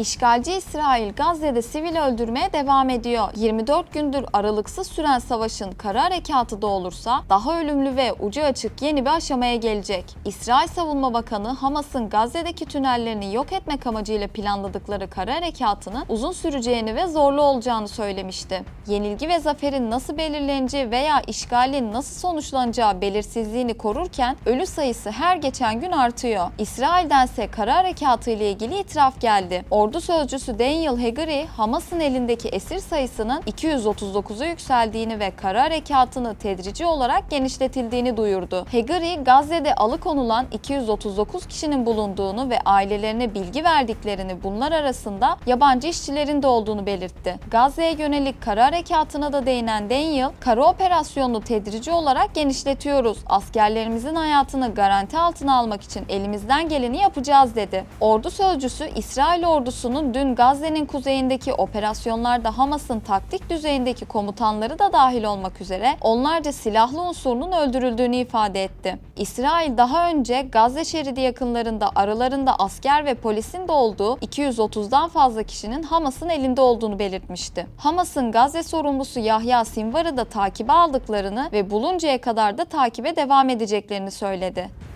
İşgalci İsrail Gazze'de sivil öldürmeye devam ediyor. 24 gündür aralıksız süren savaşın kara harekatı da olursa daha ölümlü ve ucu açık yeni bir aşamaya gelecek. İsrail Savunma Bakanı Hamas'ın Gazze'deki tünellerini yok etmek amacıyla planladıkları kara harekatının uzun süreceğini ve zorlu olacağını söylemişti. Yenilgi ve zaferin nasıl belirleneceği veya işgalin nasıl sonuçlanacağı belirsizliğini korurken ölü sayısı her geçen gün artıyor. İsrail'dense kara harekatı ile ilgili itiraf geldi. Ordu sözcüsü Daniel Hagari, Hamas'ın elindeki esir sayısının 239'a yükseldiğini ve kara harekatını tedrici olarak genişletildiğini duyurdu. Hagari, Gazze'de alıkonulan 239 kişinin bulunduğunu ve ailelerine bilgi verdiklerini bunlar arasında yabancı işçilerin de olduğunu belirtti. Gazze'ye yönelik kara harekatına da değinen Daniel, kara operasyonunu tedrici olarak genişletiyoruz. Askerlerimizin hayatını garanti altına almak için elimizden geleni yapacağız dedi. Ordu sözcüsü İsrail ordusunun dün Gazze'nin kuzeyindeki operasyonlarda Hamas'ın taktik düzeyindeki komutanları da dahil olmak üzere onlarca silahlı unsurunun öldürüldüğünü ifade etti. İsrail daha önce Gazze şeridi yakınlarında aralarında asker ve polisin de olduğu 230'dan fazla kişinin Hamas'ın elinde olduğunu belirtmişti. Hamas'ın Gazze sorumlusu Yahya Sinvar'ı da takibe aldıklarını ve buluncaya kadar da takibe devam edeceklerini söyledi.